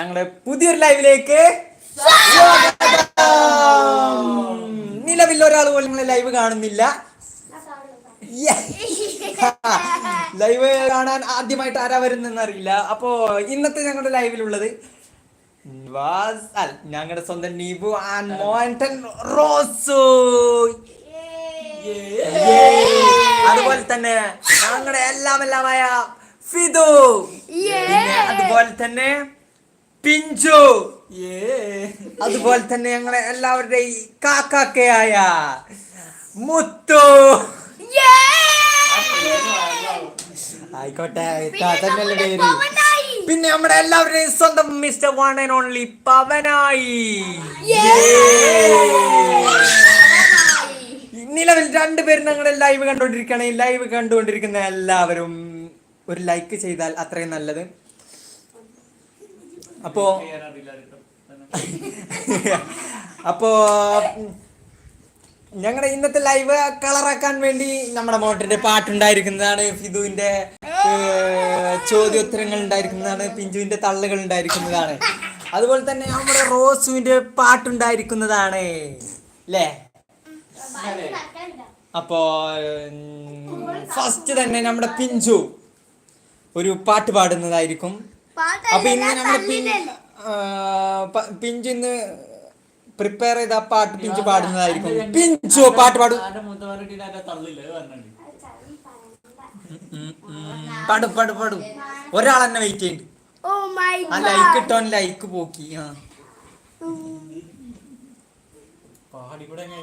ഞങ്ങളുടെ പുതിയൊരു ലൈവിലേക്ക് നിലവിൽ ഒരാൾ പോലും നിങ്ങളെ ലൈവ് കാണുന്നില്ല. ലൈവ് കാണാൻ ആദ്യമായിട്ട് ആരാ വരുന്നെന്ന് അറിയില്ല. അപ്പോ ഇന്നത്തെ ഞങ്ങളുടെ ലൈവിലുള്ളത് ഞങ്ങളുടെ സ്വന്തം നീബു ആൻഡ് മോന്റൻ റോസു. അതുപോലെ തന്നെ ഞങ്ങളുടെ എല്ലാം എല്ലാമായ ഫിദു അതുപോലെ തന്നെ പിഞ്ചു. അതുപോലെ തന്നെ ഞങ്ങളെ എല്ലാവരുടെയും കാക്കാക്കയായ മുത്തു. ആയിക്കോട്ടെ തന്നെയല്ലേ പേര്. പിന്നെ നമ്മുടെ എല്ലാവരുടെയും സ്വന്തം mister one and only Pavanayi. നിലവിൽ രണ്ടുപേരും ഞങ്ങളുടെ ലൈവ് കണ്ടുകൊണ്ടിരിക്കുകയാണ്. ഈ ലൈവ് കണ്ടുകൊണ്ടിരിക്കുന്ന എല്ലാവരും ഒരു ലൈക്ക് ചെയ്താൽ അത്രയും നല്ലത്. അപ്പോ അപ്പോ ഞങ്ങളുടെ ഇന്നത്തെ ലൈവ് കളറാക്കാൻ വേണ്ടി നമ്മുടെ മോട്ടറിന്റെ പാട്ടുണ്ടായിരിക്കുന്നതാണ് ഫിദുവിന്റെ ചോദ്യോത്തരങ്ങൾ ഉണ്ടായിരിക്കുന്നതാണ് പിഞ്ചുവിന്റെ തള്ളുകൾ ഉണ്ടായിരിക്കുന്നതാണ് അതുപോലെ തന്നെ നമ്മുടെ റോസുവിന്റെ പാട്ടുണ്ടായിരിക്കുന്നതാണ്. അല്ലേ അപ്പോ ഫസ്റ്റ് തന്നെ നമ്മുടെ പിഞ്ചു ഒരു പാട്ട് പാടുന്നതായിരിക്കും. അപ്പൊ ഇന്ന് ആ, ഇന്ന് പ്രിപ്പയർ ചെയ്ത ആ പാട്ട് പിഞ്ച് പാടുന്നതായിരിക്കും. പിഞ്ചു പാട്ട് പാടും. പാടും പാടും പാടും. ഒരാൾ തന്നെ വെയിറ്റ് ചെയ്യുന്നുണ്ട് ഓ മൈ ആ ലൈക്ക് ഇട്ടോൻ ലൈക്ക് പോക്കി ആ. കാക്കേ കാക്കേ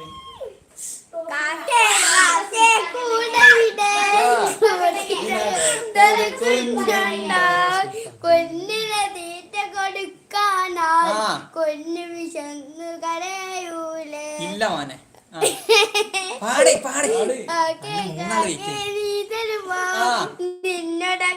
കുഞ്ഞിനെ തീറ്റ കൊടുക്കാനായി. ആ. കുഞ്ഞു വിശന്നു കരയൂലേ. ഇല്ല മോനെ. പാടേ പാടി. പാടി നിന്നോട്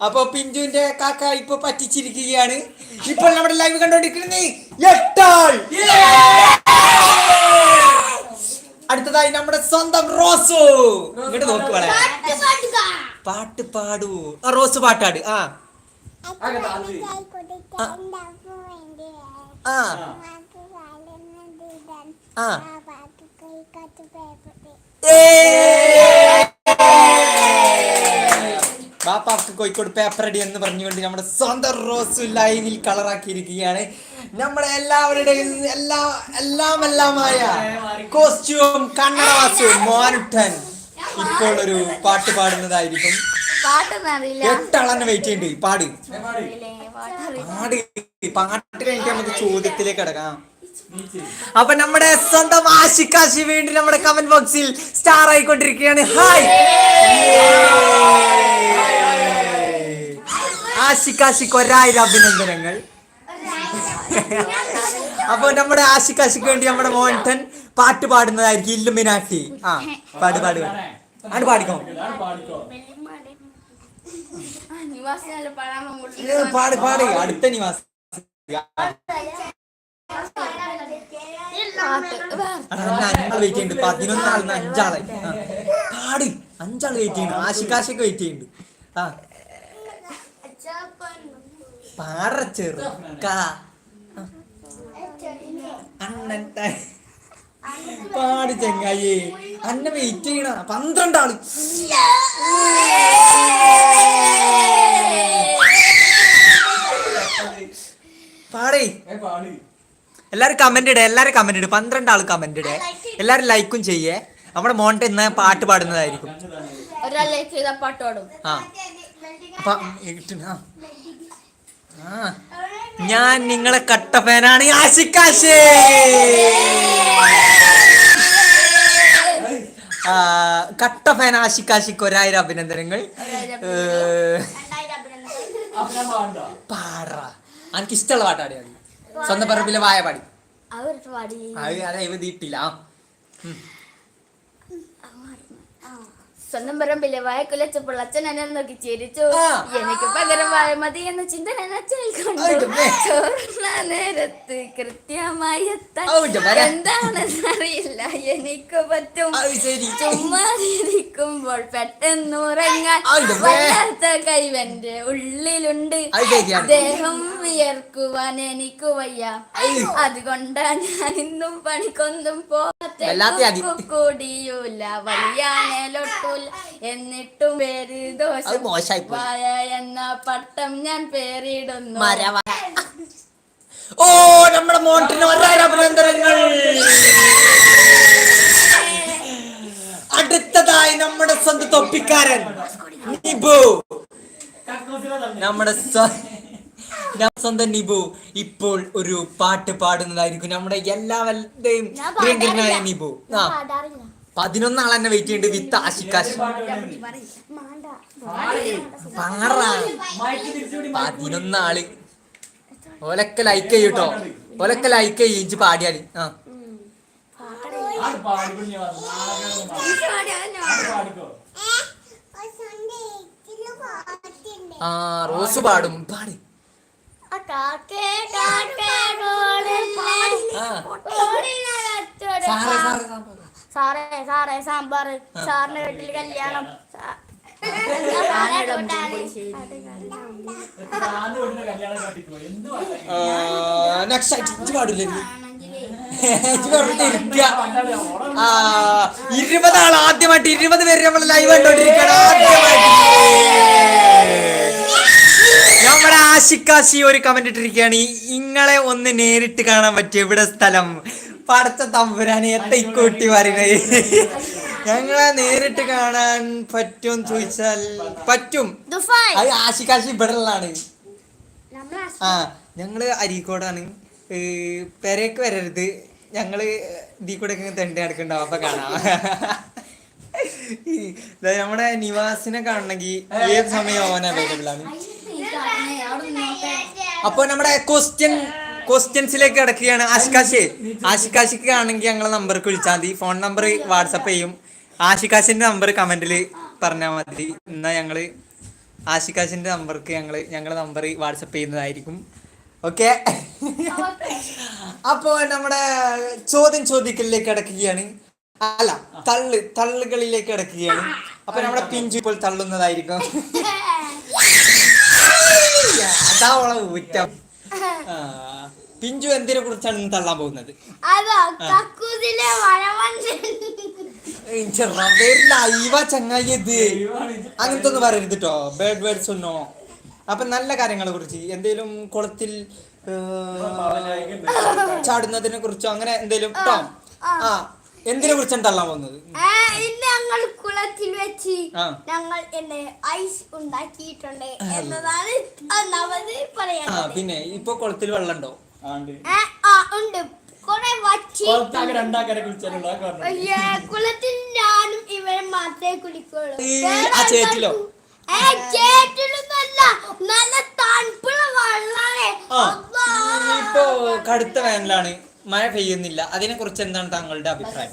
അപ്പൊ പിഞ്ചുവിന്റെ കാക്ക ഇപ്പൊ പറ്റിച്ചിരിക്കുകയാണ്. ഇപ്പോൾ നമ്മുടെ ലൈവ് കണ്ടോണ്ടിരിക്കുന്നത് എട്ടാൾ. അടുത്തതായി നമ്മുടെ സ്വന്തം റോസു. ഇങ്ങോട്ട് നോക്കുവാളെ പാട്ട് പാടൂ. ആ റോസ് പാട്ടാട്. ആ. ആ. ആ. ബാപ്പാക്ക് കോഴിക്കോട് പേപ്പർ അടി എന്ന് പറഞ്ഞുകൊണ്ട് നമ്മുടെ സ്വന്തം റോസ് ലൈനിൽ കളറാക്കിയിരിക്കുകയാണ് നമ്മുടെ എല്ലാവരുടെയും എല്ലാ എല്ലാം എല്ലാമായ കോസ്റ്റ്യൂം കണ്ണടവാസു മോനുട്ടൻ ഇപ്പോൾ ഒരു പാട്ട് പാടുന്നതായിരിക്കും. എട്ടളന്നെ വെയിറ്റ് ചെയ്യുന്നുണ്ട് പാട്. പാട് പാട്ട് കഴിഞ്ഞിട്ട് നമുക്ക് ചോദ്യത്തിലേക്ക് കിടക്കാം. അപ്പൊ നമ്മുടെ സ്വന്തം ആശിക്കാശി വേണ്ടി നമ്മുടെ കമന്റ് ബോക്സിൽ സ്റ്റാർ ആയിക്കൊണ്ടിരിക്കുകയാണ്. ഹായ് ആശിക്കാശിക്ക് ഒരായിരം അഭിനന്ദനങ്ങൾ. അപ്പൊ നമ്മുടെ ആശിക്കാശിക്ക് വേണ്ടി നമ്മുടെ മോഹൻഠൻ പാട്ട് പാടുന്നതായിരിക്കും ഇല്ലുമിനാട്ടി. ആ പാട് പാടുക അത് പാടിക്കോ? പാട് പാട്. അടുത്ത നിവാസ്. വെയിറ്റ് ചെയ്യുന്നുണ്ട് അഞ്ചാളായി പാട്. അഞ്ചാൾ വെയിറ്റ് ചെയ്യുന്നു ആശിക്കാശൊക്കെ വെയിറ്റ് ചെയ്യുന്നുണ്ട് ആ. പാട ചെറു. കാ. അണ്ണൻ. പാട് ചെങ്ങായി. അന്ന വെയിറ്റ് ചെയ്യണ. പന്ത്രണ്ടാൾ. പാടേ. എല്ലാരും കമന്റ് ഇടേ എല്ലാരും കമന്റ് ഇട്. പന്ത്രണ്ട് ആൾ കമന്റ് ഇടേ. എല്ലാരും ലൈക്കും ചെയ്യേ. നമ്മുടെ മോണ്ടെ ഇന്ന് പാട്ട് പാടുന്നതായിരിക്കും. ഒരാൾ ലൈക്ക് ചെയ്ത പാട്ട് പാടും. ആ. അപ്പൊ ആ. ഞാൻ നിങ്ങളെ കട്ട ഫാനാണ് ആശിക്കാശേ കട്ട ഫാൻ ആശിക്കാശിക്ക് ഒരായിരം അഭിനന്ദനങ്ങൾ. പാട എനിക്ക് ഇഷ്ടമുള്ള പാട്ടാടിയാ സ്വന്തം പറമ്പിലെ വായ പാടി. അത് ഇവ തീട്ടില്ല. സ്വന്തം പറമ്പിലെ വായക്കുലച്ചപ്പോൾ അച്ഛൻ എന്നെ നോക്കി ചിരിച്ചു. എനിക്ക് പകരം വായ മതി എന്ന ചിന്ത ഞാൻ അച്ഛനിൽ കണ്ടു. നേരത്ത് കൃത്യമായി എത്താൻ എന്താണെന്ന് എന്താണെന്നറിയില്ല എനിക്ക് പറ്റും. ചുമ്മാതിരിക്കുമ്പോൾ പെട്ടെന്ന് ഉറങ്ങാൻ. വല്ലാത്ത കൈവന്റെ ഉള്ളിലുണ്ട്. അദ്ദേഹം ഉയർക്കുവാൻ ദേഹം വിയർക്കുവാൻ എനിക്ക് വയ്യ. അതുകൊണ്ടാണ് ഞാൻ ഇന്നും പണിക്കൊന്നും വല്ലാത്ത അടി. പോകാത്ത കൂടിയൂല വലിയാനേലൊട്ടൂല എന്നിട്ടും പേര് ദോഷം. മോശമായി എന്ന പട്ടം ഞാൻ പേരിടുന്നു. ഓ നമ്മുടെ ഒരായിരം അഭിനന്ദനങ്ങൾ. അടുത്തതായി നമ്മുടെ സ്വന്തം തൊപ്പിക്കാരൻ. നമ്മുടെ നമ്മുടെ സ്വന്തം നിബു ഇപ്പോൾ ഒരു പാട്ട് പാടുന്നതായിരിക്കും. നമ്മുടെ എല്ലാവരുടെയും ഞാൻ പ്രിയങ്കരനായ. നിബു. ഞാൻ ആ. പതിനൊന്നാൾ തന്നെ വെയിറ്റ് ചെയ്യുന്നുണ്ട് വിത്ത് ആശിക്കാശ്. പതിനൊന്നാൾ പാറ. ലൈക്ക് ആൾ ഓലൊക്കെ ലൈക്ക് ചെയ്യൂട്ടോ ഓലൊക്കെ ലൈക്ക് ചെയ്യും. ഇഞ്ചി പാടിയാൽ ആ. ഞാൻ ആ റോസ് പാടും. പാടി. സാറേ സാറേ സാറേ സാറേ. സാറേ സാമ്പാർ സാറിന്റെ വീട്ടിൽ കല്യാണം. ഇരുപതാൾ ആദ്യമായിട്ട് ഇരുപത് പേര് നമ്മൾ ലൈവ് കണ്ടോണ്ടിരിക്കണം ആദ്യമായിട്ട് നമ്മുടെ ആശിക്കാശി ഒരു കമന്റ് ഇട്ടിരിക്കുകയാണ്. ഇങ്ങളെ ഒന്ന് നേരിട്ട് കാണാൻ പറ്റും ഇവിടെ സ്ഥലം. പടച്ച തമ്പുരാനെ എത്ര ഇക്കൂട്ടി പറയുന്നത് ഞങ്ങളെ നേരിട്ട് കാണാൻ പറ്റും ചോദിച്ചാൽ പറ്റും. അത് ആശിക്കാശി ഇവിടെ ഉള്ളതാണ് ആ ഞങ്ങൾ അരീക്കോടാണ്. പെരേക്ക് വരരുത്. ഞങ്ങൾ ഇതിൽ കൂടെ തെണ്ടി നടക്കണ്ടാവും അപ്പൊ കാണാം. നമ്മുടെ നിവാസിനെ കാണണമെങ്കിൽ ഏത് സമയം അവൻ അവൈലബിൾ ആണ്? അപ്പൊ നമ്മുടെ ക്വസ്റ്റ്യൻ ക്വസ്റ്റ്യൻസിലേക്ക് കിടക്കുകയാണ്. ആഷിക്കാശി ആഷിക്കാശിക്ക് ആണെങ്കിൽ ഞങ്ങളെ നമ്പർക്ക് വിളിച്ചാൽ മതി. ഫോൺ നമ്പർ വാട്സപ്പ് ചെയ്യും. ആഷിക്കാശിന്റെ നമ്പർ കമന്റിൽ പറഞ്ഞാൽ മതി. എന്നാ ഞങ്ങൾ ആഷിക്കാശിന്റെ നമ്പർക്ക് ഞങ്ങൾ ഞങ്ങളുടെ നമ്പർ വാട്സപ്പ് ചെയ്യുന്നതായിരിക്കും. ഓക്കെ അപ്പോ നമ്മുടെ ചോദ്യം ചോദിക്കലിലേക്ക് കിടക്കുകയാണ്. അല്ല തള്ള് തള്ളുകളിലേക്ക് കിടക്കുകയാണ്. അപ്പൊ നമ്മുടെ പിഞ്ചു ഇപ്പോൾ തള്ളുന്നതായിരിക്കും. അതാ അവളെ ഊറ്റം. പിഞ്ചു എന്തിനെ കുറിച്ചാണ് ഇന്ന് തള്ളാൻ പോകുന്നത്? അതാ കക്കൂസിലെ വരവഞ്ചൻ ലൈവ ചങ്ങായി ഇത്. അങ്ങനത്തെ ഒന്നും പറയരുത് കേട്ടോ ബേഡ് വേർഡ്സ് ഒന്നോ. അപ്പൊ നല്ല കാര്യങ്ങളെ കുറിച്ച് എന്തേലും കുളത്തിൽ ചാടുന്നതിനെ കുറിച്ചോ അങ്ങനെ എന്തേലും ട്ടോ. ആ. എന്തിനെ കുറിച്ചാണ് തള്ളാൻ പോകുന്നത്? ഇന്ന് ഞങ്ങൾ കുളത്തിൽ വെച്ച് ഞങ്ങൾ എന്നെ ഐസ് ഉണ്ടാക്കിയിട്ടുണ്ട് എന്നതാണ് ഒന്നാമത് പിന്നെ ഇപ്പൊ കുളത്തിൽ വെള്ളം ഉണ്ടോ? ഉണ്ട്. കുറെ കുളത്തിൽ ഞാനും ഇവരെ മാത്രമേ കുളിക്കുള്ളൂ. ആ ചേറ്റിലോ? നല്ല തണുപ്പുള്ള ഇപ്പോ കടുത്ത വേനലാണ്. മഴ പെയ്യുന്നില്ല. അതിനെ കുറിച്ച് എന്താണ് താങ്കളുടെ അഭിപ്രായം?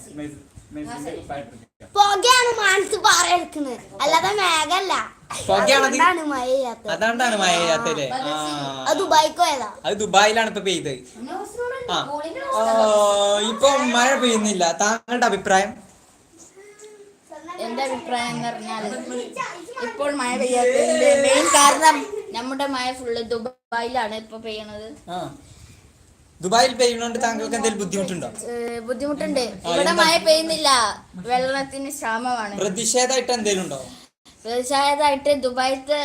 പുകയാണ് മനസ്സ് പാറയെടുക്കുന്നത് അല്ലാതെ മേഘല്ല? അതുകൊണ്ടാണ് മഴ ചെയ്യാത്തത് അതുകൊണ്ടാണ് മഴ പെയ്യാത്തല്ലേ ആ. അത് ദുബായിക്ക് അത് ദുബായിലാണ് ഇപ്പൊ പെയ്തത് ആ. ആ, ഇപ്പൊ മഴ പെയ്യുന്നില്ല. താങ്കളുടെ അഭിപ്രായം? എന്റെ അഭിപ്രായം എന്ന് പറഞ്ഞാൽ ഇപ്പോൾ മഴ പെയ്യാത്തതിന്റെ മെയിൻ കാരണം നമ്മുടെ മഴ ഫുള്ള് ദുബായിലാണ് ഇപ്പൊ പെയ്യണത്. ആ. ദുബായിൽ പെയ്യുന്നോണ്ട് താങ്കൾക്ക് എന്തെങ്കിലും ബുദ്ധിമുട്ടുണ്ടോ. ബുദ്ധിമുട്ടുണ്ട് ഇവിടെ? മഴ പെയ്യുന്നില്ല. വെള്ളത്തിന് ക്ഷാമമാണ്. പ്രതിഷേധമായിട്ട് എന്തെങ്കിലും ഉണ്ടോ? പ്രതിഷേധമായിട്ട് ദുബായിത്തെ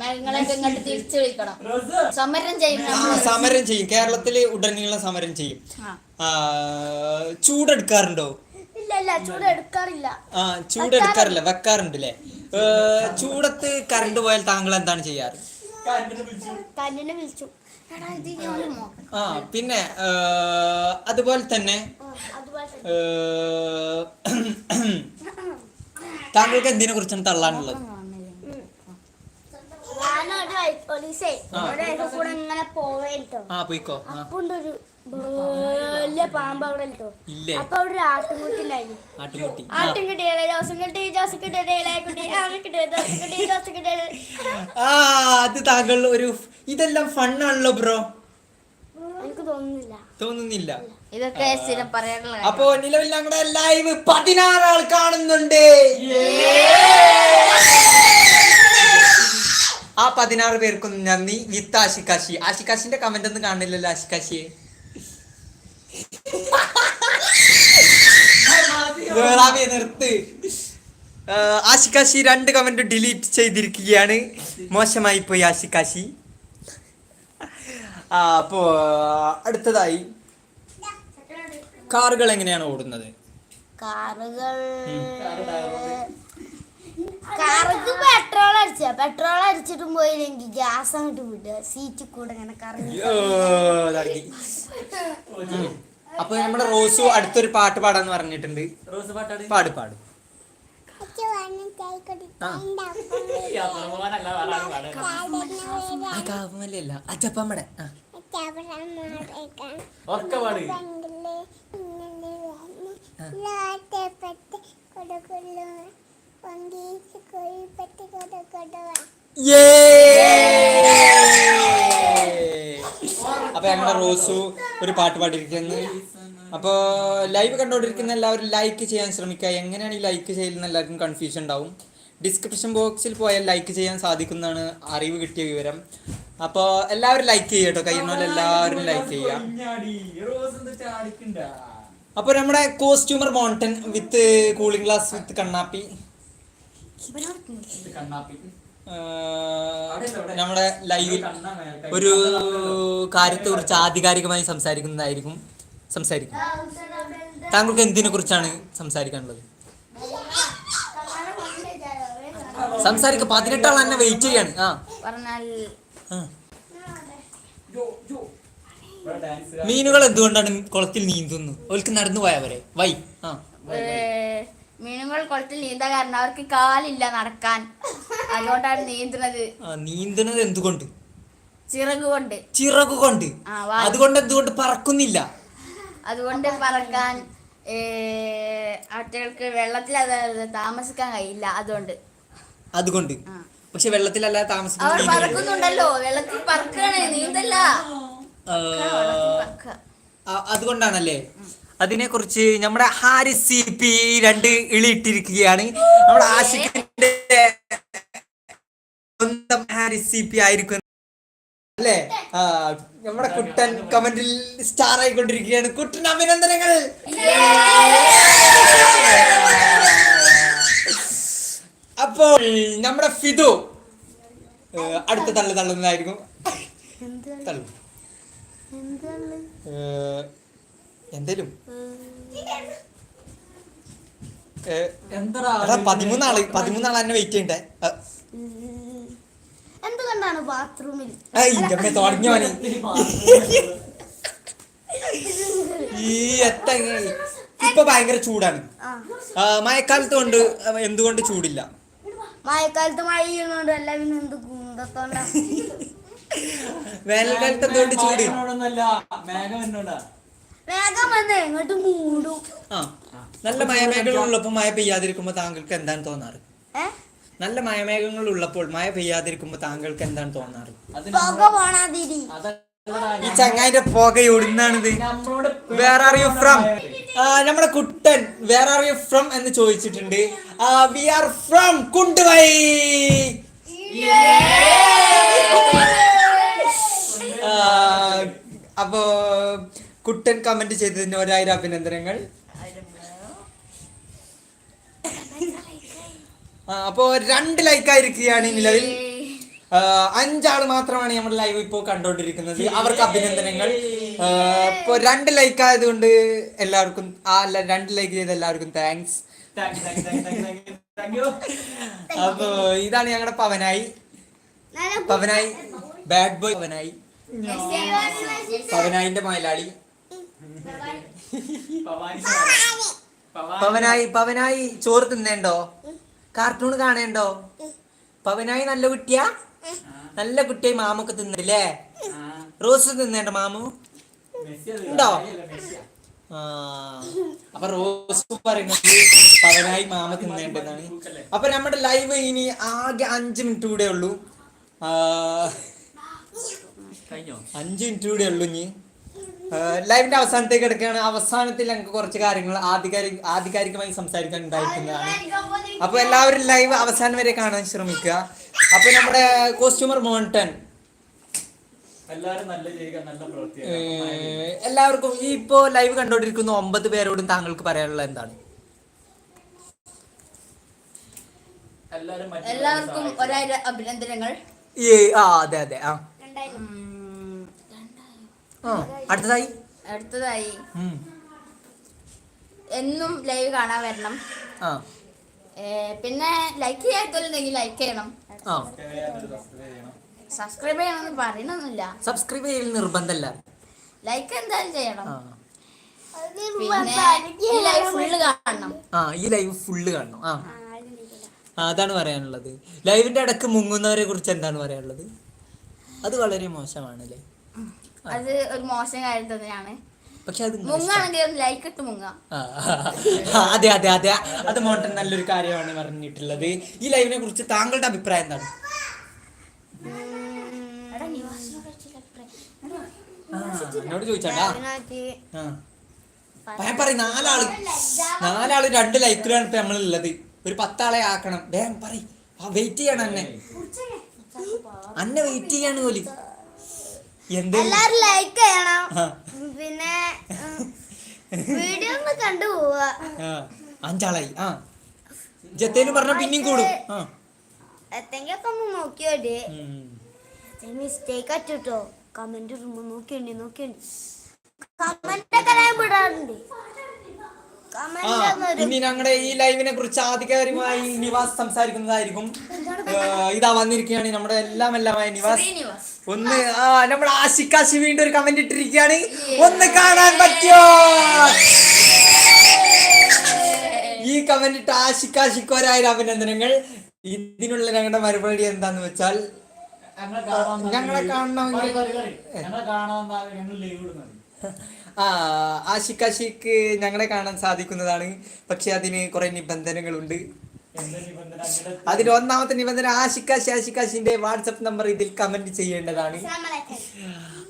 മേഘങ്ങളൊക്കെ ഇങ്ങോട്ട് തിരിച്ചു വിളിക്കണം. സമരം നമ്മൾ. സമരം ചെയ്യും. കേരളത്തിൽ ഉടനീളം സമരം ചെയ്യും. ചൂടെടുക്കാറുണ്ടോ? ഇല്ല ഇല്ല ചൂട് എടുക്കാറില്ല ആ ചൂടെടുക്കാറില്ല. വെക്കാറുണ്ട് അല്ലേ ചൂടത്ത് കറണ്ട് പോയാൽ താങ്കൾ എന്താണ് ചെയ്യാറ്? വിളിച്ചു. ആ പിന്നെ അതുപോലെ തന്നെ താങ്കൾക്ക് എന്തിനെ കുറിച്ചാണ് തള്ളാനുള്ളത്? ആ. പോയിക്കോ. ആ. ഒരു വലിയ പാമ്പ് അവിടെ ഇട്ടോ അപ്പൊ അവിടെ ഒരു ആ അത് താങ്കൾ ഒരു ഇതെല്ലാം ഫണ്ണാണല്ലോ ബ്രോ. എനിക്ക് തോന്നുന്നില്ല. തോന്നുന്നില്ല. ഇതൊക്കെ സ്ഥിരം പറയാനുള്ള. അപ്പോ നിലവിൽ ഞങ്ങളുടെ ലൈവ് പതിനാറ് ആൾ കാണുന്നുണ്ട്. ആ പതിനാറ് പേർക്കും നന്ദി. വിത്ത് ആശിക്കാശി. ആശിക്കാശിന്റെ കമന്റ് ഒന്നും കാണില്ലല്ലോ ആശിക്കാശിയെ. നിർത്ത്. ആ, ആഷിക്കാശി രണ്ട് കമന്റ് ഡിലീറ്റ് ചെയ്തിരിക്കുകയാണ്. മോശമായി പോയി ആശിക്കാശി. ആ അപ്പോ അടുത്തതായി. കാറുകൾ എങ്ങനെയാണ് ഓടുന്നത്? കാറുകൾ പെട്രോൾ അടിച്ച. പെട്രോൾ അടിച്ചിട്ടും പോയില്ലെങ്കിൽ ഗ്യാസ് അങ്ങോട്ട് വിടുക. സീറ്റ് കൂടെ ഇങ്ങനെ കറങ്ങി അപ്പൊ നമ്മുടെ റോസു അടുത്തൊരു പാട്ട് പാടാന്ന് പറഞ്ഞിട്ടുണ്ട്. റോസ് പാട് പാട്. പാട്. യേ! അപ്പൊ ഞങ്ങളുടെ റോസു ഒരു പാട്ട് പാടിയിരിക്കുന്നു. അപ്പോൾ ലൈവ് കണ്ടോണ്ടിരിക്കുന്ന എല്ലാവരും ലൈക്ക് ചെയ്യാൻ ശ്രമിക്കുക. എങ്ങനെയാണ് ഈ ലൈക്ക് ചെയ്യുന്ന എല്ലാവർക്കും കൺഫ്യൂഷൻ ഉണ്ടാവും. ഡിസ്ക്രിപ്ഷൻ ബോക്സിൽ പോയാൽ ലൈക്ക് ചെയ്യാൻ സാധിക്കുന്നതാണ് അറിവ് കിട്ടിയ വിവരം. അപ്പോൾ എല്ലാവരും ലൈക്ക് ചെയ്യട്ടോ കഴിഞ്ഞ എല്ലാവരും ലൈക്ക് ചെയ്യാം റോസ് എന്താ ചാടിക്കണ്ട? അപ്പോൾ നമ്മുടെ costumer mountain with cooling glass with കണ്ണാപ്പി. കണ്ണാപ്പി. നമ്മുടെ ലൈവിൽ ഒരു കാര്യത്തെ കുറിച്ച് ആധികാരികമായി സംസാരിക്കുന്നതായിരിക്കും സംസാരിക്കും താങ്കൾക്ക് എന്തിനെ കുറിച്ചാണ് സംസാരിക്കാനുള്ളത്? സംസാരിക്ക പതിനെട്ടാൾ തന്നെ വെയിറ്റ് ചെയ്യാണ്. ആ. മീനുകൾ എന്തുകൊണ്ടാണ് കുളത്തിൽ നീന്തുന്നു? ഓൽക്ക് നടന്നു പോയവരെ വൈ. ആ. മീനുകൾ കുളത്തിൽ നീന്താൻ കാരണം അവർക്ക് കാലില്ല നടക്കാൻ. അതുകൊണ്ടാണ് നീന്തുന്നത്. ആ, നീന്തുന്നത് എന്തുകൊണ്ട്? ചിറക് കൊണ്ട്. ചിറകു കൊണ്ട്. അതുകൊണ്ട് എന്തുകൊണ്ട് പറക്കുന്നില്ല? അതുകൊണ്ട് പറക്കാൻ അവറ്റകൾക്ക് വെള്ളത്തിൽ താമസിക്കാൻ കഴിയില്ല അതുകൊണ്ട്. അതുകൊണ്ട്. പക്ഷെ വെള്ളത്തിലല്ല താമസിക്കുന്ന പറക്കുന്നുണ്ടല്ലോ. വെള്ളത്തിൽ പറക്കാണ് നീന്തല്ല. അതുകൊണ്ടാണല്ലേ? അതിനെ കുറിച്ച് നമ്മുടെ ഹാരിസ് സി പി രണ്ട് ഇളിയിട്ടിരിക്കുകയാണ് നമ്മുടെ ആഷിഖിന്റെ സ്വന്തം ഹാരിസ് സി പി ആയിരിക്കും അല്ലേ? നമ്മുടെ കുട്ടൻ കമന്റിൽ സ്റ്റാർ ആയിക്കൊണ്ടിരിക്കുകയാണ്. കുട്ടൻ അഭിനന്ദനങ്ങൾ. അപ്പോൾ നമ്മുടെ ഫിദു അടുത്ത തള്ളു തള്ളുന്നതായിരിക്കും. തള്ളു. എന്തേലും? പതിമൂന്നാൾ പതിമൂന്നാൾ വെയിറ്റ് ചെയ്യണ്ടേ? എന്തുകൊണ്ടാണ് ബാത്റൂമിൽ? തുടങ്ങിയവന്. ഈ എത്ത ഇപ്പൊ ഭയങ്കര ചൂടാണ്. മഴക്കാലത്ത് കൊണ്ട് എന്തുകൊണ്ട് ചൂടില്ല? മഴക്കാലത്ത് മഴ ചെയ്യുന്നോണ്ട് എല്ലാവരും എന്ത് കുന്തത്തോണ്ടാ വേനൽക്കാലത്ത് എന്തുകൊണ്ട് ചൂട്? മേഘം വന്ന് ഇങ്ങോട്ട് മൂടും. ആ നല്ല മഴ ഉള്ളപ്പോൾ മഴ പെയ്യാതിരിക്കുമ്പോ താങ്കൾക്ക് എന്താണ് തോന്നാറ്? നല്ല മയമേഘങ്ങൾ ഉള്ളപ്പോൾ മഴ പെയ്യാതിരിക്കുമ്പോ താങ്കൾക്ക് എന്താണ് തോന്നാറ്? ഈ ചങ്ങായിന്റെ പുക എവിടുന്നാണിത്? വേർ ആർ യു ഫ്രം നമ്മുടെ കുട്ടൻ. വേർ ആർ യു ഫ്രം എന്ന് ചോദിച്ചിട്ടുണ്ട്. വി ആർ ഫ്രം കുണ്ടുവൈ അപ്പോ കുട്ടൻ കമന്റ് ചെയ്തതിന് ഒരായിരം അഭിനന്ദനങ്ങൾ. അപ്പോ രണ്ട് ലൈക്ക് ആയിരിക്കുകയാണ് നിലവിൽ. അഞ്ചാൾ മാത്രമാണ് നമ്മുടെ ലൈവ് ഇപ്പോൾ കണ്ടുകൊണ്ടിരിക്കുന്നത് അവർക്ക് അഭിനന്ദനങ്ങൾ. ഇപ്പോൾ ഇപ്പൊ രണ്ട് ലൈക്ക് ആയതുകൊണ്ട് എല്ലാവർക്കും ആ അല്ല രണ്ട് ലൈക്ക് ചെയ്ത എല്ലാവർക്കും താങ്ക്സ് അപ്പോ ഇതാണ് ഞങ്ങളുടെ Pavanayi. Pavanayi. Bad boy Pavanayi. പവനായിന്റെ Malayali Pavani. Pavani. Pavanayi Pavanayi ചോറ് തിന്നേണ്ടോ? കാർട്ടൂൺ കാണേണ്ടോ? പവനായി നല്ല കുട്ടിയാ? നല്ല കുട്ടിയായി മാമൊക്കെ തിന്നില്ലേ? റോസ് തിന്നേണ്ട മാമു? ഉണ്ടോ? അപ്പൊ റോസ് പറയുന്നത് പവനായി മാമ തിന്നേണ്ടതാണ്? അപ്പൊ നമ്മുടെ ലൈവ് ഇനി ആകെ അഞ്ച് മിനിറ്റ് കൂടെ ഉള്ളൂ. അഞ്ച് മിനിറ്റ് കൂടെ ഉള്ളൂ ഇനി. ലൈവിന്റെ അവസാനത്തേക്ക് എടുക്കുകയാണ് അവസാനത്തിൽ ഞങ്ങൾക്ക് കുറച്ച് കാര്യങ്ങൾ ആധികാരിക ആധികാരികമായി സംസാരിക്കാൻ ഉണ്ടായിരിക്കുന്നതാണ് അപ്പൊ എല്ലാവരും ലൈവ് അവസാനം വരെ കാണാൻ ശ്രമിക്കുക. അപ്പൊ നമ്മുടെ കോസ്റ്റ്യൂമർ മോണ്ടൻ എല്ലാവർക്കും ഈ ഇപ്പോ ലൈവ് കണ്ടോണ്ടിരിക്കുന്ന ഒമ്പത് പേരോടും താങ്കൾക്ക് പറയാനുള്ള എന്താണ്? എല്ലാവർക്കും. ഒരായിരം അഭിനന്ദനങ്ങൾ. ഏ ആ അതെ അതെ ആ. അടുത്തതായി? അടുത്തതായി. എന്നും ലൈവ് കാണാൻ വരണം. പിന്നെ ലൈക്ക് ചെയ്യാത്തുണ്ടെങ്കിൽ ലൈക്ക് ചെയ്യണം. സബ്സ്ക്രൈബ് ചെയ്യണം. എന്ന് ചെയ്യണമെന്ന് പറയണമെന്നില്ല സബ്സ്ക്രൈബ് ചെയ്യൽ നിർബന്ധമല്ല ലൈക്ക് എന്തായാലും ചെയ്യണം. ഈ ലൈവ് ഫുള്ള് കാണണം. ആ ഈ ലൈവ് ഫുള്ള് കാണണം. ആ, അതാണ് പറയാനുള്ളത്. ലൈവിന്റെ ഇടയ്ക്ക് മുങ്ങുന്നവരെ കുറിച്ച് എന്താണ് പറയാനുള്ളത്? അത് വളരെ മോശമാണ് അല്ലേ അത് ഒരു മോശം കാര്യം തന്നെയാണ്. പക്ഷെ അത് അതെ അതെ അതെ. അത് മോട്ടൻ നല്ലൊരു കാര്യമാണ് പറഞ്ഞിട്ടുള്ളത്. ഈ ലൈവിനെ കുറിച്ച് താങ്കളുടെ അഭിപ്രായം എന്താണ്? എന്നോട് ചോദിച്ചാട്ടാ? ഞാൻ പറയും നാലാൾ നാലാൾ രണ്ട് ലൈക്കിലാണ് ഇപ്പൊ നമ്മളുള്ളത്. ഒരു പത്താളെ ആക്കണം. വേഗം പറയും. വെയിറ്റ് ചെയ്യണം അന്നെ. അന്നെ വെയിറ്റ് ചെയ്യാണ് പോലും എല്ലാരും ലൈക്ക് ചെയ്യണം. പിന്നെ വീഡിയോ ഒന്ന് കണ്ടു പോവാ. അഞ്ചാളായി. ആ. ജത്തേനും പറഞ്ഞ പിന്നെയും കൂടും. എത്തെങ്കിലൊക്കെ ഒന്ന് നോക്കിയോട്ടെ മിസ്റ്റേക്ക് അറ്റിട്ടോ കമന്റ് ഇടുമ്പോ നോക്കിയുണ്ട് നോക്കിയുണ്ട്. കമന്റ് ഒക്കെ ഞാൻ വിടാറുണ്ട്. ഇനി ഞങ്ങളുടെ ഈ ലൈവിനെ കുറിച്ച് ആധികാരികമായി നിവാസ് സംസാരിക്കുന്നതായിരിക്കും. ഇതാ വന്നിരിക്കുകയാണ് നമ്മുടെ എല്ലാം എല്ലാമായ നിവാസ് ഒന്ന് ആ നമ്മൾ ആശിക്കാശി വീണ്ടും ഒരു കമന്റ് ഇട്ടിരിക്കുകയാണ്. ഒന്ന് കാണാൻ പറ്റിയോ ഈ കമന്റ് ഇട്ട ഒരായിരം അഭിനന്ദനങ്ങൾ. ഇതിനുള്ള ഞങ്ങളുടെ മറുപടി എന്താന്ന് വെച്ചാൽ ഞങ്ങളെ കാണണമെങ്കിൽ-. ഞങ്ങളെ കാണാൻ ആ ആശിക്കാശിക്ക് ഞങ്ങളെ കാണാൻ സാധിക്കുന്നതാണ്. പക്ഷെ അതിന് കുറെ നിബന്ധനകളുണ്ട്. അതിൽ ഒന്നാമത്തെ നിബന്ധന ആശിക്കാശി ആശിക്കാശിന്റെ വാട്സപ്പ് നമ്പർ ഇതിൽ കമന്റ് ചെയ്യേണ്ടതാണ്.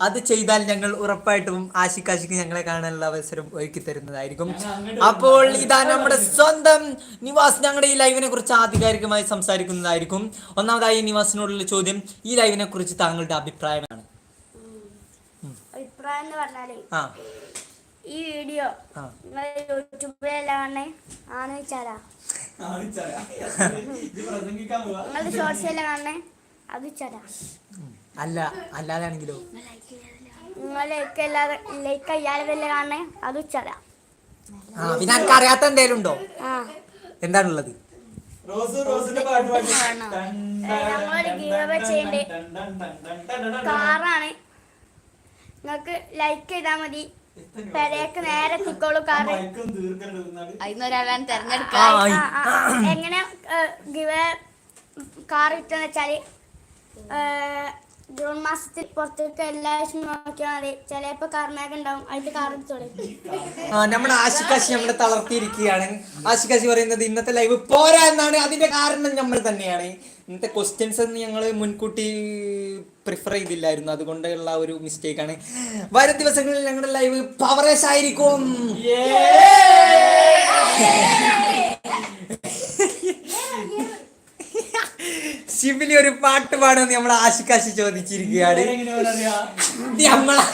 അത് ചെയ്താൽ ഞങ്ങൾ ഉറപ്പായിട്ടും ആശിക്കാശിക്ക് ഞങ്ങളെ കാണാനുള്ള അവസരം ഒരുക്കി തരുന്നതായിരിക്കും. അപ്പോൾ ഇതാ നമ്മുടെ സ്വന്തം നിവാസ് ഞങ്ങളുടെ ഈ ലൈവിനെ കുറിച്ച് ആധികാരികമായി സംസാരിക്കുന്നതായിരിക്കും. ഒന്നാമതായി നിവാസിനോടുള്ള ചോദ്യം ഈ ലൈവിനെ കുറിച്ച് താങ്കളുടെ അഭിപ്രായമാണ്. അഭിപ്രായം എന്ന് പറഞ്ഞാലേ ഈ വീഡിയോ യൂട്യൂബിലെല്ലാം കാണണേ ആന്ന് വെച്ചാലാ. അല്ല അല്ലാതാണെങ്കിലോ? നിങ്ങൾ ലൈക്ക് അല്ലാതെ വെച്ചാലാ ആ പിന്നെ എനിക്ക് അറിയാത്ത എന്തേലും ഉണ്ടോ? എന്താണുള്ളത്? കാറാണ്. നിങ്ങൾക്ക് ലൈക്ക് ചെയ്താൽ മതി. പെരേക്ക് നേരെ കാറ് അതിന്ന് ഒരാളാണ് തെരഞ്ഞെടുക്കുക. എങ്ങനെ ഗിവ കാർ കിട്ടുന്ന വെച്ചാൽ ജൂൺ മാസത്തിൽ പുറത്തേക്ക് എല്ലാവരും നോക്കിയാൽ മതി. ചിലപ്പോ കാർമേഘ ഉണ്ടാവും. അതിന്റെ കാർ എടുത്തോളി. ആ നമ്മുടെ ആശുകാശി നമ്മളെ തളർത്തിയിരിക്കുകയാണ്. ആശുകാശി പറയുന്നത് ഇന്നത്തെ ലൈവ് പോരാ എന്നാണ്. അതിന്റെ കാരണം നമ്മൾ തന്നെയാണ്. ഇന്നത്തെ ക്വസ്റ്റ്യൻസ് ഒന്നും ഞങ്ങൾ മുൻകൂട്ടി പ്രിഫർ ചെയ്തില്ലായിരുന്നു. അതുകൊണ്ടുള്ള ഒരു മിസ്റ്റേക്ക് ആണ്. വരും ദിവസങ്ങളിൽ ഞങ്ങളുടെ ലൈവ് പവറേഷ് ആയിരിക്കും. ശിബിലി ഒരു പാട്ട് പാടുമെന്ന് നമ്മൾ ആശിക്കാശി ചോദിച്ചിരിക്കുകയാണ്. നമ്മളെ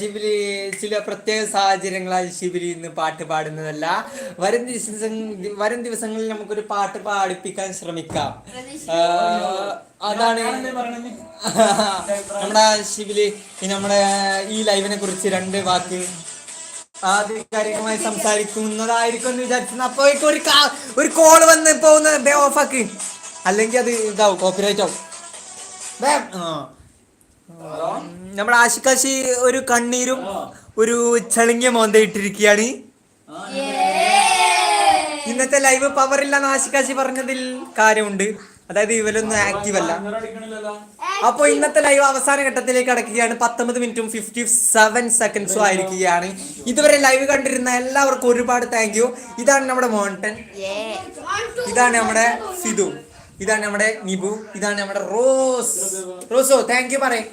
ശിബിലി ചില പ്രത്യേക സാഹചര്യങ്ങളാൽ ശിബിലി ഇന്ന് പാട്ട് പാടുന്നതല്ല. വരും ദിവസം വരും ദിവസങ്ങളിൽ നമുക്കൊരു പാട്ട് പാടിപ്പിക്കാൻ ശ്രമിക്കാം. അതാണ് നമ്മുടെ ശിബിലി നമ്മുടെ ഈ ലൈവിനെ കുറിച്ച് രണ്ട് വാക്ക് ആധികാരികമായി സംസാരിക്കുന്നതായിരിക്കും എന്ന് വിചാരിച്ചു അപ്പൊ ഒരു ഒരു കോൾ വന്ന് പോകുന്ന ഓഫാക്ക് അല്ലെങ്കിൽ അത് ഇതാവും കോപ്പിറൈറ്റ് ആവും. നമ്മുടെ ആശിക്കാശി ഒരു കണ്ണീരും ഒരു ചളിങ്ങിയ മോന്തയിട്ടിരിക്കുകയാണ് ഇന്നത്തെ ലൈവ് പവർ ഇല്ലെന്ന് ആശിക്കാശി പറഞ്ഞതിൽ കാര്യമുണ്ട്. അതായത് ഇവരൊന്നും ആക്റ്റീവ് അല്ല. അപ്പൊ ഇന്നത്തെ ലൈവ് അവസാന ഘട്ടത്തിലേക്ക് അടക്കുകയാണ് പത്തൊമ്പത് മിനിറ്റും ഫിഫ്റ്റി സെവൻ സെക്കൻഡ്സും ആയിരിക്കുകയാണ്. ഇതുവരെ ലൈവ് കണ്ടിരുന്ന എല്ലാവർക്കും ഒരുപാട് താങ്ക് യു ഇതാണ് നമ്മുടെ മോണ്ടൻ ഇതാണ് നമ്മുടെ സിധു. ഇതാണ് നമ്മുടെ നിബു. ഇതാണ് നമ്മുടെ റോസ്. റോസോ താങ്ക് യു പറയേ.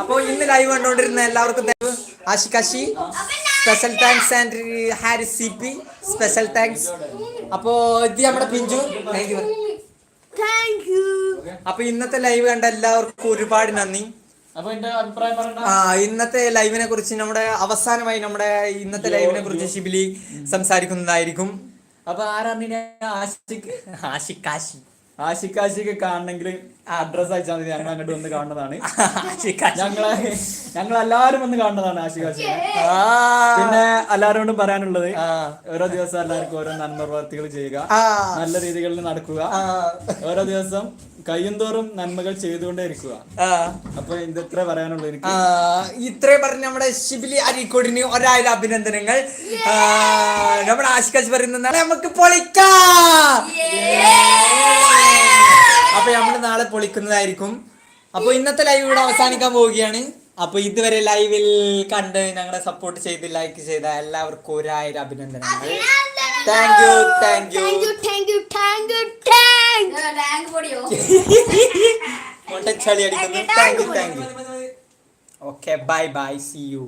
അപ്പൊ ഇന്ന് ലൈവ് കണ്ടുകൊണ്ടിരുന്ന എല്ലാവർക്കും thank you. ആഷികാശി special thanks and Hari C P special thanks അപ്പോ ഇത് നമ്മുടെ പിഞ്ചു. താങ്ക് യു താങ്ക് യു അപ്പൊ ഇന്നത്തെ ലൈവ് കണ്ട എല്ലാവർക്കും ഒരുപാട് നന്ദി. ആ ഇന്നത്തെ ലൈവിനെ കുറിച്ച് നമ്മുടെ അവസാനമായി നമ്മുടെ ഇന്നത്തെ ലൈവിനെ കുറിച്ച് ശിബിലി സംസാരിക്കുന്നതായിരിക്കും. അപ്പൊ ആരാണ് ആശിക്ക് ആഷിക്കാശി ആശിക്കാശിക്ക് കാണണമെങ്കിൽ അഡ്രസ് അയച്ചാൽ മതി. ഞങ്ങൾ അങ്ങോട്ട് വന്ന് കാണുന്നതാണ്. ഞങ്ങളെ ഞങ്ങൾ എല്ലാവരും വന്ന് കാണുന്നതാണ് ആശിക്കാശി. പിന്നെ എല്ലാവരും എല്ലാവരോടും പറയാനുള്ളത് ആ. ഓരോ ദിവസം എല്ലാവർക്കും ഓരോ നന്മ പ്രവർത്തികൾ ചെയ്യുക. ആ. നല്ല രീതികളിൽ നടക്കുക. ആ. ഓരോ ദിവസം കയ്യന്തോറും നന്മകൾ ചെയ്തുകൊണ്ടേ ഇരിക്കുക. ആ. അപ്പൊ ഇത് ഇത്ര പറയാനുള്ളത് എനിക്ക്. ആ, പറഞ്ഞ പറഞ്ഞ് നമ്മുടെ ശിബിലി അരീക്കോടിന് ഒരായിരം അഭിനന്ദനങ്ങൾ. നമ്മുടെ ആശിക്കാശി പറയുന്ന നമുക്ക് പൊളിക്കാം. അപ്പൊ നമ്മൾ നാളെ പൊളിക്കുന്നതായിരിക്കും. അപ്പൊ ഇന്നത്തെ ലൈവ് ഇവിടെ അവസാനിക്കാൻ പോവുകയാണ്. അപ്പൊ ഇതുവരെ ലൈവിൽ കണ്ട് ഞങ്ങളെ സപ്പോർട്ട് ചെയ്ത് ലൈക്ക് ചെയ്ത എല്ലാവർക്കും ഒരായിരം അഭിനന്ദനങ്ങൾ. Thank you thank you thank you thank you ചളി അടിക്കുന്നു. Thank you thank you okay bye bye see you